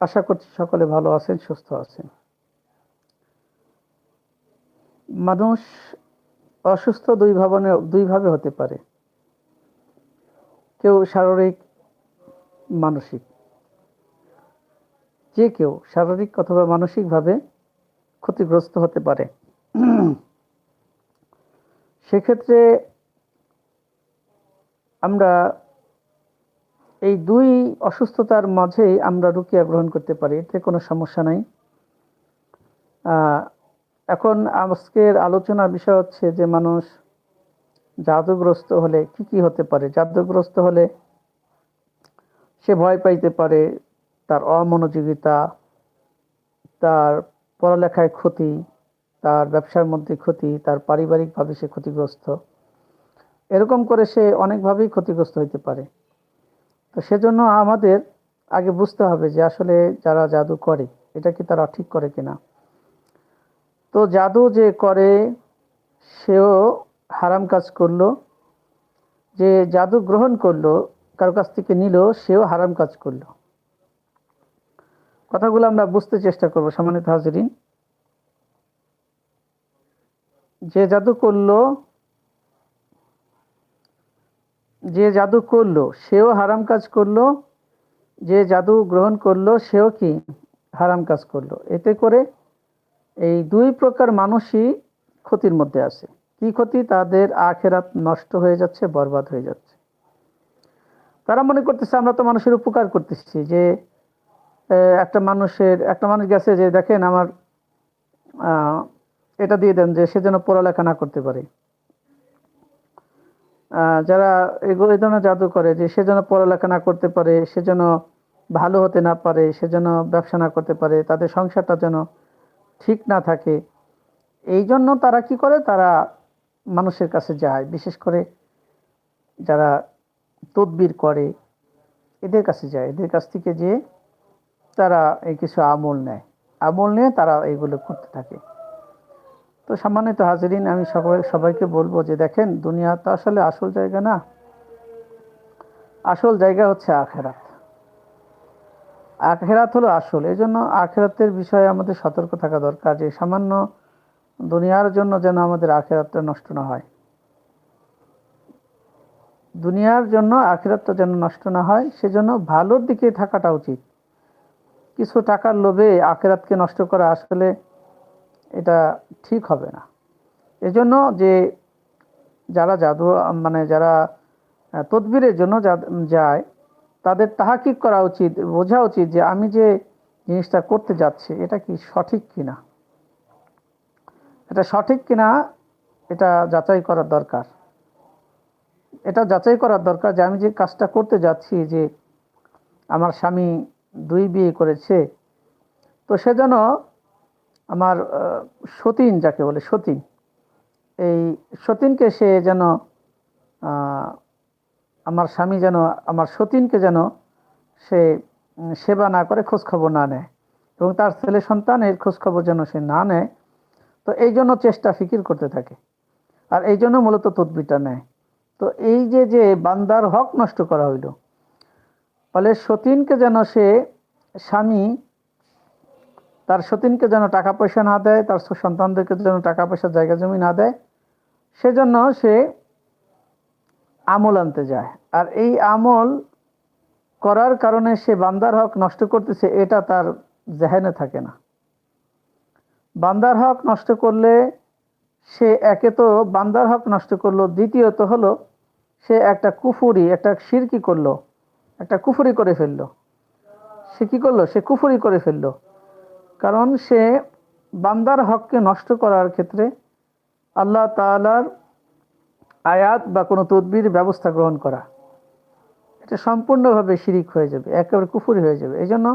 আশা করছি সকলে ভালো আছেন, সুস্থ আছেন। মানুষ অসুস্থ দুই ভাবনে দুইভাবে হতে পারে। কেউ শারীরিক, মানসিক। যে কেউ শারীরিক অথবা মানসিকভাবে ক্ষতিগ্রস্ত হতে পারে। সেক্ষেত্রে আমরা এই দুই অসুস্থতার মাঝেই আমরা রুকিয়া গ্রহণ করতে পারি, এতে কোনো সমস্যা নাই। এখন আজকের আলোচনার বিষয় হচ্ছে যে মানুষ জাদুগ্রস্ত হলে কি কি হতে পারে? জাদুগ্রস্ত হলে সে ভয় পাইতে পারে, তার অমনোযোগিতা, তার পড়ালেখায় ক্ষতি, তার ব্যবসার মধ্যে ক্ষতি, তার পারিবারিকভাবে সে ক্ষতিগ্রস্ত। এরকম করে সে অনেকভাবেই ক্ষতিগ্রস্ত হইতে পারে। তো সেজন্য আমাদের আগে বুঝতে হবে যে আসলে যারা জাদু করে, এটা কি তারা ঠিক করে কিনা। তো জাদু যে করে, সেও হারাম কাজ করল। যে জাদু গ্রহণ করল, কারও কাছ থেকে নিল, সেও হারাম কাজ করল। কথাগুলো আমরা বুঝতে চেষ্টা করব, সম্মানিত হাজরিন। যে জাদু করল যে জাদু করল, সেও হারাম কাজ করল, যে জাদু গ্রহণ করল, সেও কি হারাম কাজ করল? এতে করে এই দুই প্রকার মানুষই ক্ষতির মধ্যে আছে। কি ক্ষতি? তাদের আখেরাত নষ্ট হয়ে যাচ্ছে, বরবাদ হয়ে যাচ্ছে। তারা মনে করতেছে, আমরা তো মানুষের উপকার করতেছি যে একটা মানুষের, একটা মানুষ গেছে যে, দেখেন আমার এটা দিয়ে দেন যে, সে যেন পড়ালেখা না করতে পারে। যারা এগুলো এই ধরনের জাদু করে যে সে যেন পড়ালেখা না করতে পারে, সে যেন ভালো হতে না পারে, সে যেন ব্যবসা না করতে পারে, তাদের সংসারটা যেন ঠিক না থাকে, এই জন্য তারা কি করে? তারা মানুষের কাছে যায়, বিশেষ করে যারা তদবির করে, এদের কাছে যায়, এদের কাছ থেকে যে তারা এই কিছু আমল নেয়। আমল নিয়ে তারা এইগুলো করতে থাকে। তো সম্মানিত হাজিরিন, আমি সবাই, সবাইকে বলব যে দেখেন, দুনিয়া তো আসলে আসল জায়গা না। আসল জায়গা হচ্ছে আখেরাত। আখেরাত হলো আসল। এই জন্য আখেরাতের বিষয়ে আমাদের সতর্ক থাকা দরকার যে সামান্য দুনিয়ার জন্য যেন আমাদের আখেরাতটা নষ্ট না হয়। দুনিয়ার জন্য আখেরাতটা যেন নষ্ট না হয়, সেজন্য ভালোর দিকে থাকাটা উচিত। কিছু টাকার লোভে আখেরাতকে নষ্ট করা আসলে এটা ঠিক হবে না। এজন্য যে যারা জাদু মানে যারা তদবিরের জন্য যায়, তাদের তাহাকিক করা উচিত, বোঝা উচিত যে আমি যে জিনিসটা করতে যাচ্ছি, এটা কি সঠিক কিনা? এটা সঠিক কিনা, এটা যাচাই করার দরকার। এটা যাচাই করার দরকার যে আমি যে কাজটা করতে যাচ্ছি, যে আমার স্বামী দুই বিয়ে করেছে, তো সেজন্য আমার সতীন যাকে বলে, সতীন। এই সতীনকে সে যেন আমার স্বামী যেন, আমার সতীনকে যেন সে সেবা না করে খোঁজখবর না নেয় এবং তার ছেলে সন্তানের খোঁজখবর যেন সে না নেয়, তো এই জন্য চেষ্টা ফিকির করতে থাকে। আর এই জন্য মূলত তদবিটা নেয়। তো এই যে যে বান্দার হক নষ্ট করা হইল, ফলে সতীনকে যেন সে স্বামী তার সতীনকে যেন টাকা পয়সা না দেয়, তার সন্তানদেরকে যেন টাকা পয়সা জায়গা জমি না দেয়, সেজন্য সে আমল আনতে যায়। আর এই আমল করার কারণে সে বান্দার হক নষ্ট করতেছে, এটা তার জেহেনে থাকে না। বান্দার হক নষ্ট করলে সে একে তো বান্দার হক নষ্ট করল, দ্বিতীয়ত হলো সে একটা কুফুরি, একটা সিরকি করল, একটা কুফুরি করে ফেলল। সে কি করল? সে কুফুরি করে ফেলল। কারণ সে বান্দার হককে নষ্ট করার ক্ষেত্রে আল্লাহ তালার আয়াত বা কোনো তদবির ব্যবস্থা গ্রহণ করা। এটা সম্পূর্ণভাবে শিরিক হয়ে যাবে, একেবারে কুফুরি হয়ে যাবে। এই জন্য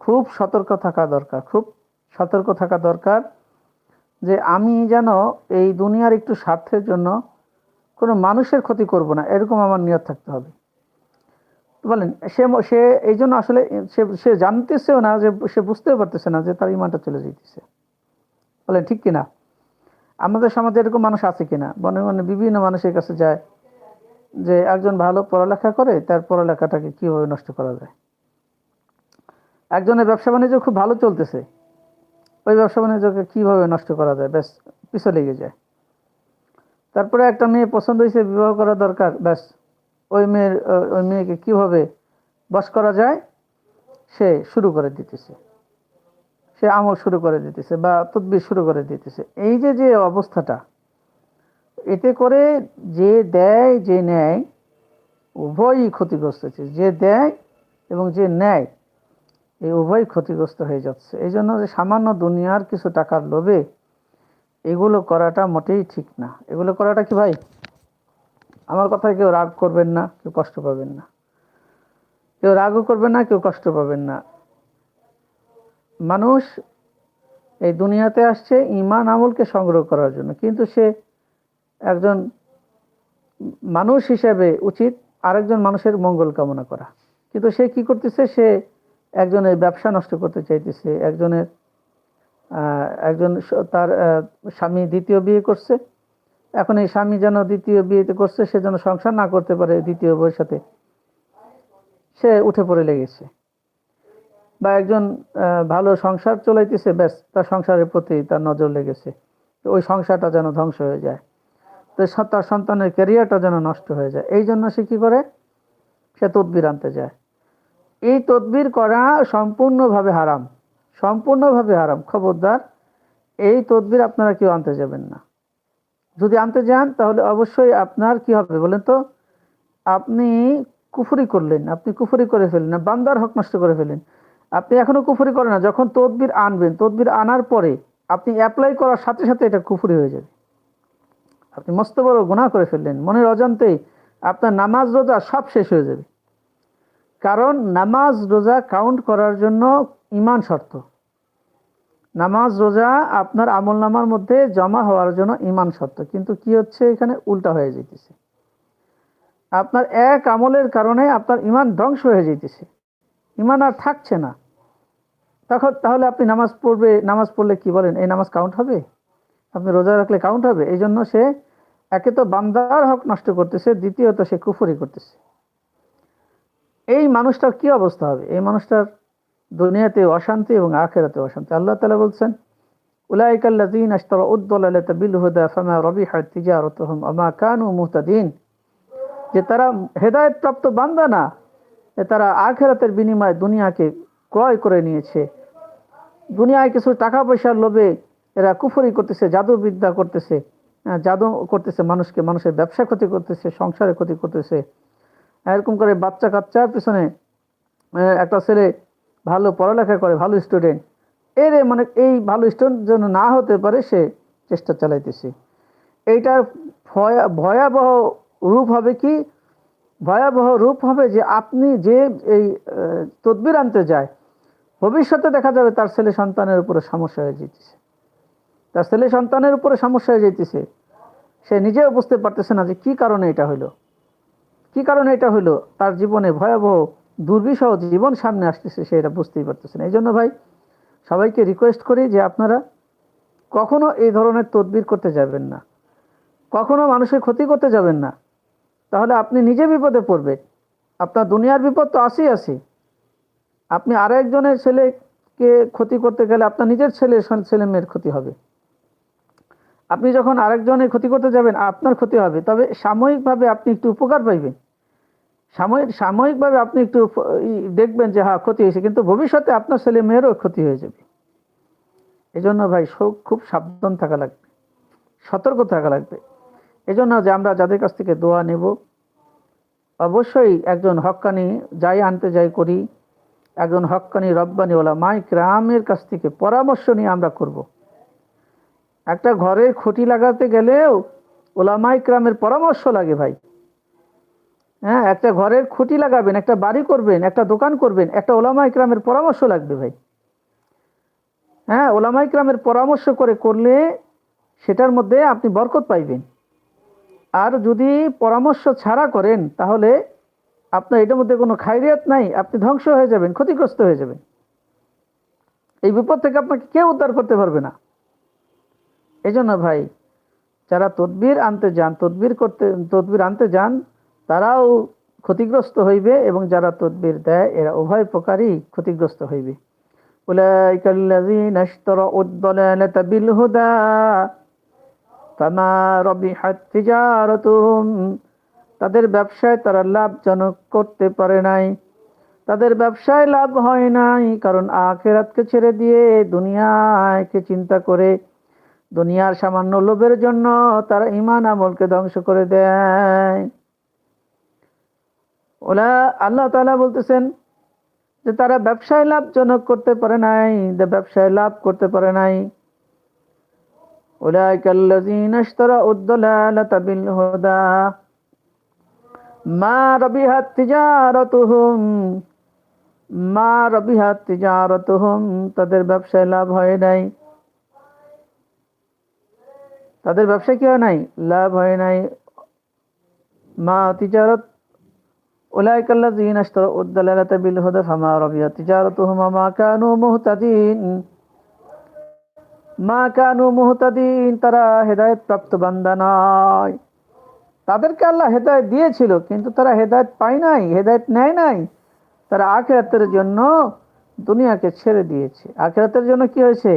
খুব সতর্ক থাকা দরকার, খুব সতর্ক থাকা দরকার যে আমি যেন এই দুনিয়ার একটু স্বার্থের জন্য কোনো মানুষের ক্ষতি করব না, এরকম আমার নিয়ত থাকতে হবে। বলেন, সে সে এই জন্য আসলে সে সে জানতেছেও না যে সে বুঝতেও পারতেছে না যে তার ইমানটা চলে যেতেছে বলেন, ঠিক কিনা? আমাদের সমাজে এরকম মানুষ আছে কিনা? মনে মনে বিভিন্ন মানুষের কাছে যায় যে একজন ভালো পড়ালেখা করে, তার পড়ালেখাটাকে কীভাবে নষ্ট করা যায়? একজনের ব্যবসা বাণিজ্য খুব ভালো চলতেছে, ওই ব্যবসা বাণিজ্যকে কীভাবে নষ্ট করা যায়? ব্যাস পিছনে লেগে যায়। তারপরে একটা মেয়ে পছন্দ হয়েছে, বিবাহ করা দরকার, ব্যাস। ওই মেয়ের ওই মেয়েকে কীভাবে বশ করা যায়? সে শুরু করে দিতেছে। সে আমল শুরু করে দিতেছে বা তদবির শুরু করে দিতেছে। এই যে যে অবস্থাটা, এতে করে যে দেয়, যে নেয়, উভয়ই ক্ষতিগ্রস্ত হচ্ছে। যে দেয় এবং যে নেয়, এই উভয় ক্ষতিগ্রস্ত হয়ে যাচ্ছে। এই জন্য যে সামান্য দুনিয়ার কিছু টাকার লোভে এগুলো করাটা মোটেই ঠিক না। এগুলো করাটা কি ভাই? আমার কথায় কেউ রাগ করবেন না, কেউ কষ্ট পাবেন না। কেউ রাগও করবেন না, কেউ কষ্ট পাবেন না। মানুষ এই দুনিয়াতে আসছে ইমান আমলকে সংগ্রহ করার জন্য, কিন্তু সে একজন মানুষ হিসেবে উচিত আরেকজন মানুষের মঙ্গল কামনা করা। কিন্তু সে কি করতেছে? সে একজনের ব্যবসা নষ্ট করতে চাইতেছে, একজনের একজন তার স্বামী দ্বিতীয় বিয়ে করছে এখন এই স্বামী যেন দ্বিতীয় বিয়েতে করছে, সে যেন সংসার না করতে পারে দ্বিতীয় বউয়ের সাথে, সে উঠে পড়ে লেগেছে। বা একজন ভালো সংসার চলাইতেছে, ব্যাস, তার সংসারের প্রতি তার নজর লেগেছে। ওই সংসারটা যেন ধ্বংস হয়ে যায়। তো তার সন্তানের ক্যারিয়ারটা যেন নষ্ট হয়ে যায়। এই জন্য সে কি করে? সে তদবির আনতে যায়। এই তদবির করা সম্পূর্ণভাবে হারাম। সম্পূর্ণভাবে হারাম। খবরদার, এই তদবির আপনারা কেউ আনতে যাবেন না। যদি আনতে যান, তাহলে অবশ্যই আপনার কি হবে বলেন তো? আপনি কুফুরি করলেন, আপনি কুফুরি করে ফেললেন বান্দার হক নষ্ট করে ফেলেন আপনি এখনও কুফুরি করেন না, যখন তদবির আনবেন, তদবির আনার পরে আপনি অ্যাপ্লাই করার সাথে সাথে এটা কুফুরি হয়ে যাবে। আপনি মস্ত বড় গুনাহ করে ফেললেন, মনের অজান্তেই আপনার নামাজ রোজা সব শেষ হয়ে যাবে। কারণ নামাজ রোজা কাউন্ট করার জন্য ইমান শর্ত। নামাজ, রোজা আপনার আমল নামার মধ্যে জমা হওয়ার জন্য ইমান শর্ত। কিন্তু কি হচ্ছে? এখানে উল্টা হয়ে যেতেছে আপনার এক আমলের কারণে আপনার ইমান ধ্বংস হয়ে যেতেছে ইমান আর থাকছে না। তখন তাহলে আপনি নামাজ পড়বে, নামাজ পড়লে কি বলেন? এই নামাজ কাউন্ট হবে? আপনি রোজা রাখলে কাউন্ট হবে? এই জন্য সে একে তো বান্দার হক নষ্ট করতেছে, দ্বিতীয়ত সে কুফরি করতেছে। এই মানুষটার কি অবস্থা হবে? এই মানুষটার দুনিয়াতে অশান্তি এবং আখেরাতে অশান্তি। আল্লাহ তালা বলছেন উলাইকাল্লাযীন আশতারা উদ-দালালাতা বিল হুদা ফামা রাবিহাত তিজারাতুহুম আমা কানু মুহতাদিন। যে তারা হেদায়েত প্রাপ্ত বান্দা না তারা আখেরাতের বিনিময়ে দুনিয়াকে ক্রয় করে নিয়েছে। দুনিয়ায় কিছু টাকা পয়সার লোভে এরা কুফরি করতেছে, জাদুবিদ্যা করতেছে জাদু করতেছে মানুষকে, মানুষের ব্যবসা ক্ষতি করতেছে সংসারে ক্ষতি করতেছে। এরকম করে বাচ্চা কাচ্চার পিছনে একটা ছেলে ভালো পড়ালেখা করে, ভালো স্টুডেন্ট এর মানে এই ভালো স্টুডেন্ট যেন না হতে পারে, সে চেষ্টা চালাইতেছে। এইটার ভয়া- ভয়াবহ রূপ হবে কি? ভয়াবহ রূপ হবে যে আপনি যে এই তদবির আনতে যায়, ভবিষ্যতে দেখা যাবে তার ছেলে সন্তানের উপরে সমস্যা হয়ে যেতেছে তার ছেলে সন্তানের উপরে সমস্যা হয়ে যেতেছে সে নিজেও বুঝতে পারতেছে না যে কি কারণে এটা হইল। কি কারণে এটা হইল? তার জীবনে ভয়াবহ দুর্বিষহ জীবন সামনে আসতেছে সে এটা বুঝতেই পারতেছে না এই জন্য ভাই, সবাইকে রিকোয়েস্ট করি যে আপনারা কখনো এই ধরনের তদবির করতে যাবেন না। কখনো মানুষের ক্ষতি করতে যাবেন না। তাহলে আপনি নিজে বিপদে পড়বেন। আপনার দুনিয়ার বিপদ তো আসি আসি আপনি আর একজনের ছেলেকে ক্ষতি করতে গেলে আপনার নিজের ছেলে ছেলে মেয়ের ক্ষতি হবে। আপনি যখন আরেকজনের ক্ষতি করতে যাবেন, আপনার ক্ষতি হবে। তবে সাময়িকভাবে আপনি একটু উপকার পাইবেন। সাময়িক সাময়িকভাবে আপনি একটু দেখবেন যে হ্যাঁ ক্ষতি হয়েছে, কিন্তু ভবিষ্যতে আপনার ছেলে মেয়েরও ক্ষতি হয়ে যাবে। এই জন্য ভাই খুব সাবধান থাকা লাগবে। সতর্ক থাকা লাগবে। এই জন্য যে, আমরা যাদের কাছ থেকে দোয়া নেব, অবশ্যই একজন হক্কানি যাই আনতে যাই করি, একজন হক্কানি রব্বানি ওলা মাই গ্রামের কাছ থেকে পরামর্শ নিয়ে আমরা করব। একটা ঘরের খুঁটি লাগাতে গেলেও ওলামাই ক্রামের পরামর্শ লাগে ভাই। হ্যাঁ একটা ঘরের খুঁটি লাগাবেন, একটা বাড়ি করবেন, একটা দোকান করবেন, একটা ওলামাই ক্রামের পরামর্শ লাগবে ভাই। হ্যাঁ ওলামাই ক্রামের পরামর্শ করে করলে সেটার মধ্যে আপনি বরকত পাইবেন। আর যদি পরামর্শ ছাড়া করেন, তাহলে আপনার এটার মধ্যে কোনো খাইরিয়াত নাই, আপনি ধ্বংস হয়ে যাবেন, ক্ষতিগ্রস্ত হয়ে যাবেন। এই বিপদ থেকে আপনাকে কেউ উদ্ধার করতে পারবে না। এই জন্য ভাই, যারা তদবির আনতে যান, তদবির করতে, তদবির আনতে যান তারাও ক্ষতিগ্রস্ত হইবে এবং যারা তদবির দেয়, এরা উভয় প্রকারই ক্ষতিগ্রস্ত হইবে। তাদের ব্যবসায় তারা লাভজনক করতে পারে নাই। তাদের ব্যবসায় লাভ হয় নাই, কারণ আখেরাতকে ছেড়ে দিয়ে দুনিয়াকে চিন্তা করে দুনিয়ার সামান্য লোভের জন্য তারা ইমান আমলকে ধ্বংস করে দেয়। ওলা আল্লাহ তালা বলতেছেন যে তারা ব্যবসায় লাভজনক করতে পারে নাই, যে ব্যবসায় লাভ করতে পারে নাই। মা মা তাদের ব্যবসায় লাভ হয় নাই। তাদের ব্যবসা কি হয় নাই? লাভ হয় নাই। মা তিজারত أولئك الذين اشتروا الضلالة بالهدى فما ربحت تجارتهم وما كانوا مهتدين মা কানু মুহতাদিন তারা হেদায়েত প্রাপ্ত বান্দা নয় তাদেরকে আল্লাহ হেদায়েত দিয়েছিল কিন্তু তারা হেদায়েত পায় নাই হেদায়েত নেয় নাই তারা আখেরাতের জন্য দুনিয়াকে ছেড়ে দিয়েছে আখেরাতের জন্য কি হয়েছে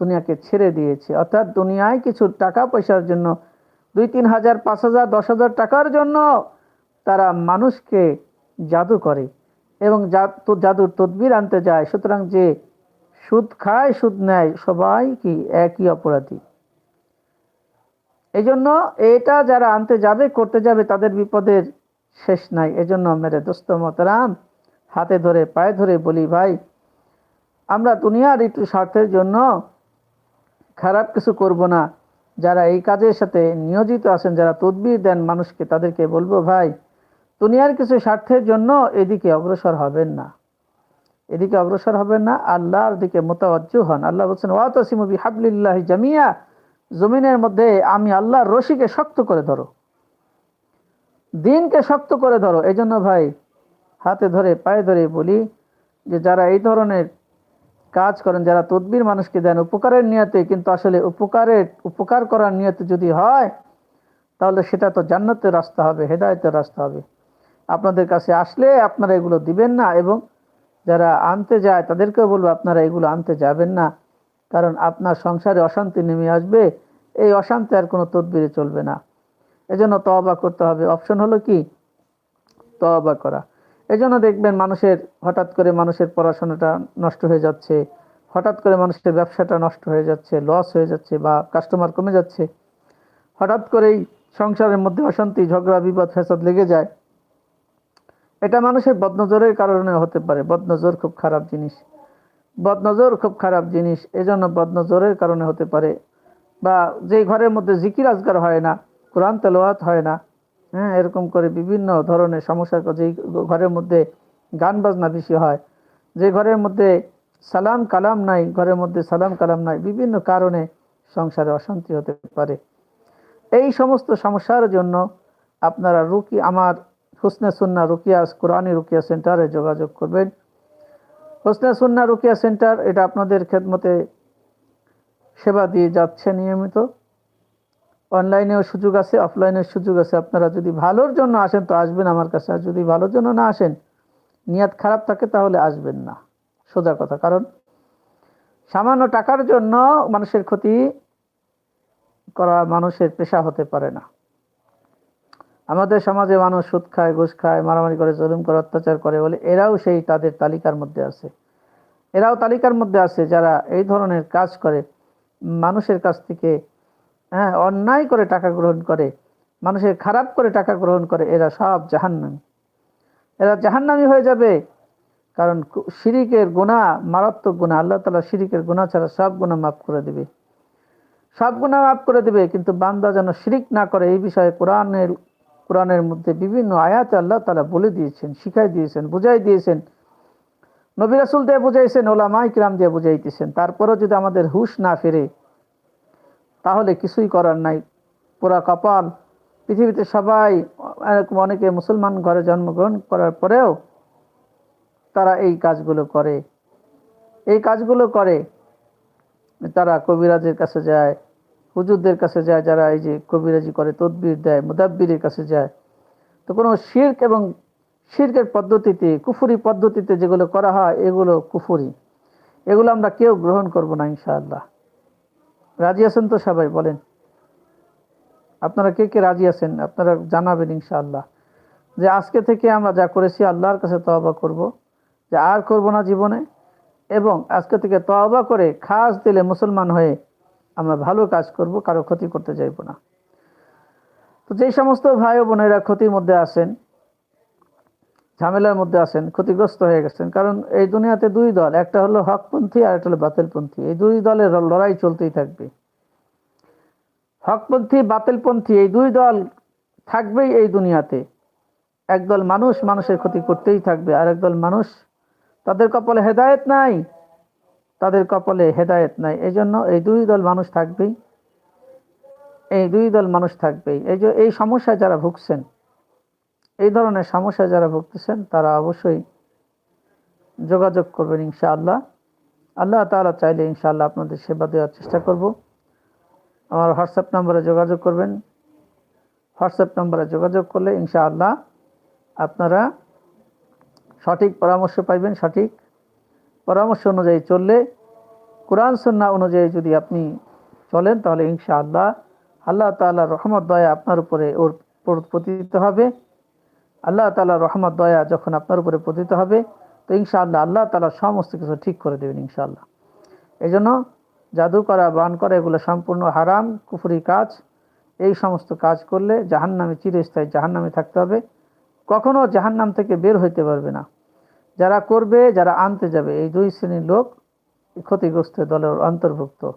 দুনিয়াকে ছেড়ে দিয়েছে অর্থাৎ দুনিয়ায় কিছু টাকা পয়সার জন্য দুই তিন হাজার পাঁচ হাজার দশ হাজার টাকার জন্য তারা মানুষকে জাদু করে এবং জাদুর তদবির আনতে যায়। সুতরাং যে সুদ খায়, সুদ নেয়, সবাই কি একই অপরাধী? এই জন্য এটা যারা আনতে যাবে, করতে যাবে, তাদের বিপদের শেষ নাই। এজন্য মেরে দোস্ত মতরাম হাতে ধরে, পায়ে ধরে বলি, ভাই, আমরা দুনিয়ার একটু স্বার্থের জন্য খারাপ কিছু করব না। যারা এই কাজের সাথে নিয়োজিত আছেন, যারা তদবির দেন মানুষকে, তাদেরকে বলব, ভাই দুনিয়ার কিছু স্বার্থের জন্য এদিকে অগ্রসর হবেন না। এদিকে অগ্রসর হবেন না, আল্লাহর দিকে মোতাবজ্জ হন। আল্লাহ বলছেন, ওয়া ওয়াতসিমবি হাবলিল্লাহ জামিয়া জমিনের মধ্যে আমি আল্লাহর রশিকে শক্ত করে ধরো। দিনকে শক্ত করে ধরো। এই জন্য ভাই, হাতে ধরে, পায়ে ধরে বলি যে, যারা এই ধরনের কাজ করেন, যারা তদবির মানুষকে দেন উপকারের নিয়তে, কিন্তু আসলে উপকারের, উপকার করার নিয়তে যদি হয়, তাহলে সেটা তো জান্নাতের রাস্তা হবে, হেদায়তের রাস্তা হবে। আপনাদের কাছে আসলে আপনারা এগুলো দিবেন না এবং যারা আনতে যায় তাদেরকেও বলব, আপনারা এগুলো আনতে যাবেন না। কারণ আপনার সংসারে অশান্তি নেমে আসবে, এই অশান্তি আর কোনো তদবিরে চলবে না। এজন্য তবা করতে হবে। অপশন হলো কি? তবা করা। এজন্য দেখবেন মানুষের, হঠাৎ করে মানুষের পড়াশোনাটা নষ্ট হয়ে যাচ্ছে, হঠাৎ করে মানুষের ব্যবসাটা নষ্ট হয়ে যাচ্ছে লস হয়ে যাচ্ছে বা কাস্টমার কমে যাচ্ছে। হঠাৎ করেই সংসারের মধ্যে অশান্তি, ঝগড়া বিপদ ফেসাদ লেগে যায়। এটা মানুষের বদনজরের কারণে হতে পারে। বদনজর খুব খারাপ জিনিস। বদনজর খুব খারাপ জিনিস, এজন্য বদনজরের কারণে হতে পারে। বা যে ঘরের মধ্যে জিকির আজগার হয় না, কোরআন তেলোয়াত হয় না হ্যাঁ এরকম করে বিভিন্ন ধরনের সমস্যা যেই ঘরের মধ্যে গান বাজনা বেশি হয়, যে ঘরের মধ্যে সালাম কালাম নাই, ঘরের মধ্যে সালাম কালাম নাই, বিভিন্ন কারণে সংসারে অশান্তি হতে পারে। এই সমস্ত সমস্যার জন্য আপনারা রুকি, আমার হুসনে সুন্না রুকিয়া কোরআনী রুকিয়া সেন্টারে যোগাযোগ করবেন। হুসনে সুন্না রুকিয়া সেন্টার, এটা আপনাদের খেদমতে সেবা দিয়ে যাচ্ছে নিয়মিত। অনলাইনেও সুযোগ আছে, অফলাইনেও সুযোগ আছে। আপনারা যদি ভালোর জন্য আসেন, তো আসবেন আমার কাছে। আর যদি ভালোর জন্য না আসেন, নিয়াত খারাপ থাকে, তাহলে আসবেন না। সোজা কথা, কারণ সামান্য টাকার জন্য মানুষের ক্ষতি করা মানুষের পেশা হতে পারে না। আমাদের সমাজে মানুষ সুদ খায়, ঘুষ খায়, মারামারি করে, জুলুম করে, অত্যাচার করে বলে, এরাও সেই তাদের তালিকার মধ্যে আছে। এরাও তালিকার মধ্যে আছে যারা এই ধরনের কাজ করে, মানুষের কাছ থেকে হ্যাঁ অন্যায় করে টাকা গ্রহণ করে, মানুষের খারাপ করে টাকা গ্রহণ করে, এরা সব জাহান্নামি। এরা জাহান্নামি হয়ে যাবে, কারণ শিরিকের গুণা, মারাত্মক গুণা, আল্লাহ তালা শিরিকের গুণা ছাড়া সব গুণা মাফ করে দেবে। সব গুণা মাফ করে দেবে, কিন্তু বান্দা যেন শিরিক না করে, এই বিষয়ে কোরআনের কোরআনের মধ্যে বিভিন্ন আয়াত আল্লাহ তালা বলে দিয়েছেন, শিখাই দিয়েছেন, বুঝাই দিয়েছেন। নবিরাসুল দিয়ে বুঝাইছেন ওলামাই কিরাম দিয়ে বুঝাইতেছেন। তারপরও যদি আমাদের হুশ না ফেরে, তাহলে কিছুই করার নাই। পুরা কপাল, পৃথিবীতে সবাই, এরকম অনেকে মুসলমান ঘরে জন্মগ্রহণ করার পরেও তারা এই কাজগুলো করে। এই কাজগুলো করে, তারা কবিরাজের কাছে যায় হুজুরদের কাছে যায়, যারা এই যে কবিরাজি করে, তদবির দেয়, মুদাব্বিরের কাছে যায়। তো কোনো শির্ক এবং শির্কের পদ্ধতিতে, কুফুরি পদ্ধতিতে যেগুলো করা হয়, এগুলো কুফুরি। এগুলো আমরা কেউ গ্রহণ করব না, ইনশাআল্লাহ। রাজি আছেন তো সবাই? বলেন। আপনারা কে কে রাজি আছেন? আপনারা জানাবেন, ইনশাআল্লাহ। যে আজকে থেকে আমরা যা করেছি, আল্লাহর কাছে তওবা করব। যে আর করব না জীবনে। এবং আজকে থেকে তওবা করে, খাস দিলে মুসলমান হয়ে আমরা ভালো কাজ করব, কারও ক্ষতি করতে যাইব না। তো যেই সমস্ত ভাই ও বোনেরা ক্ষতির মধ্যে আছেন, ঝামেলার মধ্যে আছেন, ক্ষতিগ্রস্ত হয়ে গেছেন, কারণ এই দুনিয়াতে দুই দল, একটা হলো হকপন্থী আর একটা হলো বাতিলপন্থী। এই দুই দলের লড়াই চলতেই থাকবে। হকপন্থী, বাতিলপন্থী, এই দুই দল থাকবেই এই দুনিয়াতে। একদল মানুষ, মানুষের ক্ষতি করতেই থাকবে, আর একদল মানুষ, তাদের কপালে হেদায়েত নাই। তাদের কপালে হেদায়েত নাই। এই জন্য এই দুই দল মানুষ থাকবেই। এই দুই দল মানুষ থাকবেই। এই যে এই সমস্যায় যারা ভুগছেন, এই ধরনের সমস্যায় যারা ভুগতেছেন, তারা অবশ্যই যোগাযোগ করবেন ইনশাআল্লাহ। আল্লাহ তাআলা চাইলে ইনশাআল্লাহ আপনাদের সেবা দেওয়ার চেষ্টা করব। আমার হোয়াটসঅ্যাপ নম্বরে যোগাযোগ করবেন। হোয়াটসঅ্যাপ নম্বরে যোগাযোগ করলে ইনশাআল্লাহ আপনারা সঠিক পরামর্শ পাইবেন, সঠিক পরামর্শ অনুযায়ী চললে, কোরআন সন্না অনুযায়ী যদি আপনি চলেন, তাহলে ইনশাআল্লাহ আল্লাহ তাআলার রহমত, দয়া আপনার উপরে ওর পতিত হবে। আল্লাহ তাআলার রহমত, দয়া যখন আপনার উপরে পতিত হবে, তো ইনশাআল্লাহ আল্লাহ তালা সমস্ত কিছু ঠিক করে দেবেন ইনশাআল্লাহ। এই জন্য জাদু করা বান করা এগুলো সম্পূর্ণ হারাম, কুফুরি কাজ। এই সমস্ত কাজ করলে জাহান্নামে, চিরস্থায়ী জাহান্নামে থাকতে হবে। কখনো জাহান্নাম থেকে বের হইতে পারবে না। যারা করবে, যারা আনতে যাবে, এই দুই শ্রেণির লোক ক্ষতিগ্রস্ত দলের অন্তর্ভুক্ত।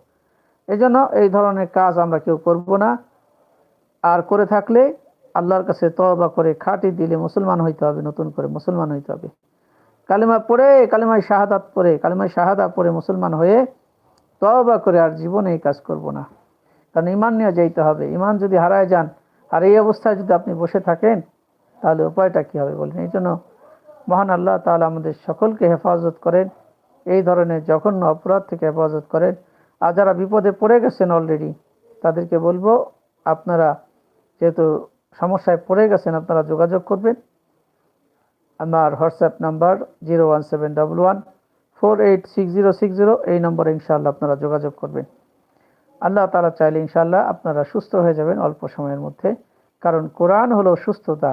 এই জন্য এই ধরনের কাজ আমরা কেউ করব না। আর করে থাকলে আল্লাহর কাছে তবা করে খাটি দিলে মুসলমান হইতে হবে, নতুন করে মুসলমান হইতে হবে। কালিমা পড়ে, কালিমায় শাহাদাত পড়ে, কালিমায় শাহাদা পড়ে মুসলমান হয়ে তবা করে আর জীবনে এই কাজ করব না। কারণ ইমান নিয়ে যাইতে হবে। ইমান যদি হারায় যান, আর এই অবস্থায় যদি আপনি বসে থাকেন, তাহলে উপায়টা কী হবে বলেন? এই জন্য মহান আল্লাহ তাহলে আমাদের সকলকে হেফাজত করেন, এই ধরনের জঘন্য অপরাধ থেকে হেফাজত করেন। আর যারা বিপদে পড়ে গেছেন অলরেডি তাদেরকে বলব, আপনারা যেহেতু সমস্যায় পড়ে গেছেন, আপনারা যোগাযোগ করবেন। আমার WhatsApp number zero one seven double one, four eight six zero six zero, এই নম্বরে ইনশাআল্লাহ আপনারা যোগাযোগ করবেন। আল্লাহ তালা চাইলে ইনশাআল্লাহ আপনারা সুস্থ হয়ে যাবেন অল্প সময়ের মধ্যে, কারণ কোরআন হলো সুস্থতা।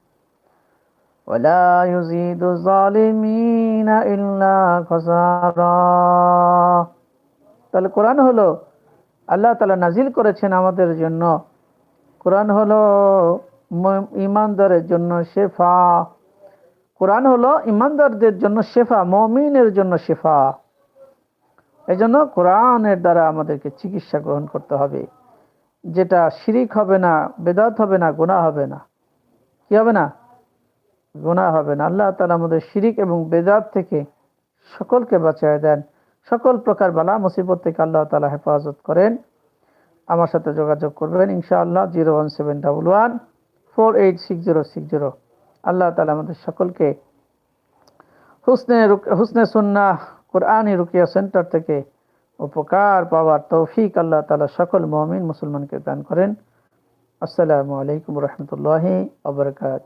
ولا يزيد الظالمين إلا خسارا তাহলে কোরআন হলো আল্লাহ তালা নাজিল করেছেন আমাদের জন্য কোরআন হলো ইমানদারের জন্য শেফা কোরআন হলো ইমানদারদের জন্য শেফা মমিনের জন্য শেফা এই জন্য কোরআনের দ্বারা আমাদেরকে চিকিৎসা গ্রহণ করতে হবে যেটা শিরিক হবে না বেদাত হবে না গুণা হবে না কি হবে না গুণা হবে না। আল্লাহ তালা আমাদের শিরিক এবং বেদাত থেকে সকলকে বাঁচায় দেন। সকল প্রকার বালা, মুসিবত থেকে আল্লাহ তালা হেফাজত করেন। আমার সাথে যোগাযোগ করবেন ইনশাআল্লাহ, zero one seven double one, four eight six zero six zero. আল্লাহ তালা আমাদের সকলকে হুসনে হুসনে সুন্না কোরআনী রুকিয়া সেন্টার থেকে উপকার পাওয়ার তৌফিক আল্লাহ তালা সকল মমিন মুসলমানকে দান করেন। আসসালামু আলাইকুম রহমতুল্লাহি আবরকাত